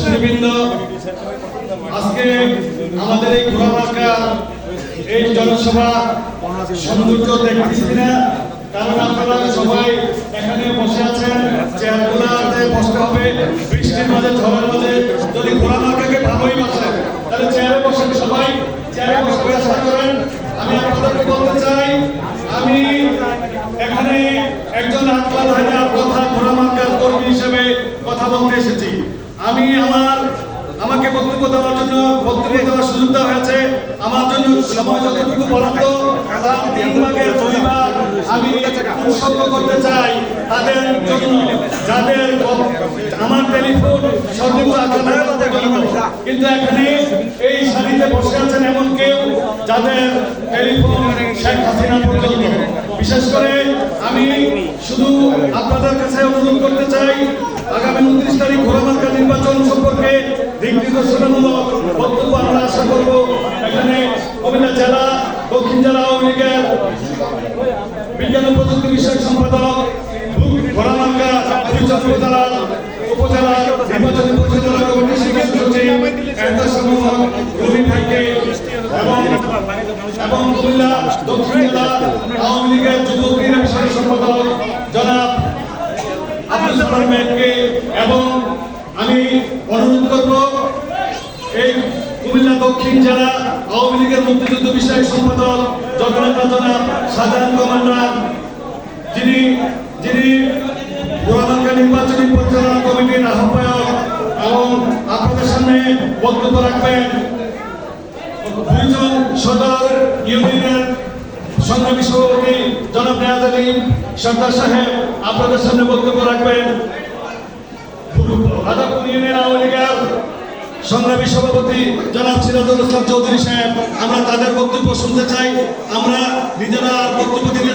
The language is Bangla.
সুধীবৃন্দ আজকে আমাদের এই ঘোরামার্কা এই জনসভা সৌন্দর্য দেখতেছি কারণ আপনারা সবাই এখানে বসে আছেন চেয়ারগুলোতে বসতে হবে, বৃষ্টির মাঝে, ঝড়ের মাঝে। যদি ঘোরামার্কাকে ভালোই বাসেন তাহলে চেয়ারে বসেন সবাই, চেয়ারে বসে চেষ্টা করেন। আমি আপনাদেরকে বলতে চাই, আমি এখানে একজন আত্মা ধারণার কথা ঘোরামার্কার কর্মী হিসেবে কথা বলতে এসেছি। আমি আমার, আমাকে বক্তব্য দেওয়ার জন্য বক্তব্য দেওয়ার সুযোগ দেওয়া হয়েছে। আমার জন্য সময় যতটুকু বরাদ্দ তার তিন ভাগের দুই আমি উৎসর্গ করতে চাই। তাদের জন্য, যাদের আমার টেলিফোন সর্বোচ্চ কিন্তু এখানে এই সারিতে বসে আছেন এমন কেউ যাদের টেলিফোন শেখ হাসিনা পর্যন্ত বিশেষ করে আমি শুধু আপনাদের কাছে অনুরোধ করতে চাই নির্দেশনামূলক বক্তব্য বিজ্ঞান ও প্রযুক্তি বিষয়ক সম্পাদক সমূহ রবি ভাইকে এবং কুমিল্লা দক্ষিণ জেলা আওয়ামী লীগের যুব ক্রীড়া বিষয়ক এবং আমি অনুরোধ করব এই কুমিল্লা দক্ষিণ জেলা আওয়ামী লীগের মুক্তিযুদ্ধ বিষয়ক সম্পাদক জগন্নাথ জনাব সাধারণ কমান্ডার যিনি যিনি গোলাবাঙ্গা নির্বাচনী পরিচালনা কমিটির আহ্বায়ক এবং আপনাদের সামনে বক্তব্য রাখবেন। দুইজন সদর ইউনিয়নের সংগ্রামী সভাপতি জনাব নেয়াজ আলী সর্দার সাহেব, আপনাদের সামনে বক্তব্য রাখবেন। রাধাপুর ইউনিয়ন আওয়ামী সংগ্রামী সভাপতি জনাব সিরাজুল ইসলাম চৌধুরী সাহেব, আমরা তাদের বক্তব্য শুনতে চাই। আমরা নিজেরা বক্তব্য চাই